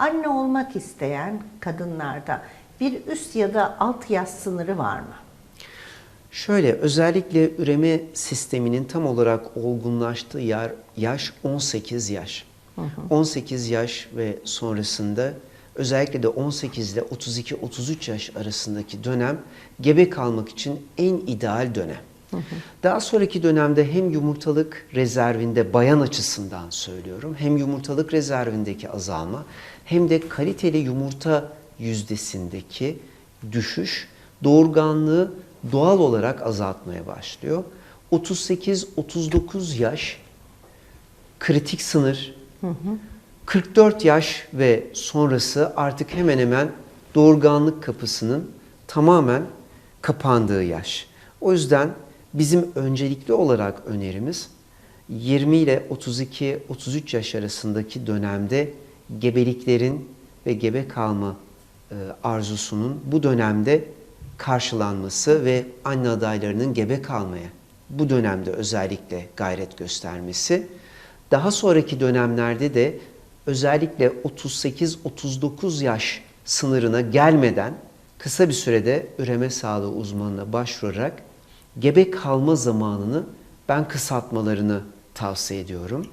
anne olmak isteyen kadınlarda bir üst ya da alt yaş sınırı var mı? Şöyle özellikle üreme sisteminin tam olarak olgunlaştığı yer yaş 18 yaş. 18 yaş ve sonrasında özellikle de 18 ile 32-33 yaş arasındaki dönem gebe kalmak için en ideal dönem. Daha sonraki dönemde hem yumurtalık rezervinde bayan açısından söylüyorum hem yumurtalık rezervindeki azalma hem de kaliteli yumurta yüzdesindeki düşüş doğurganlığı doğal olarak azaltmaya başlıyor. 38-39 yaş kritik sınır. 44 yaş ve sonrası artık hemen hemen doğurganlık kapısının tamamen kapandığı yaş. O yüzden bizim öncelikli olarak önerimiz 20 ile 32-33 yaş arasındaki dönemde gebeliklerin ve gebe kalma e, arzusunun bu dönemde karşılanması ve anne adaylarının gebe kalmaya bu dönemde özellikle gayret göstermesi. Daha sonraki dönemlerde de özellikle 38-39 yaş sınırına gelmeden kısa bir sürede üreme sağlığı uzmanına başvurarak gebe kalma zamanını ben kısaltmalarını tavsiye ediyorum.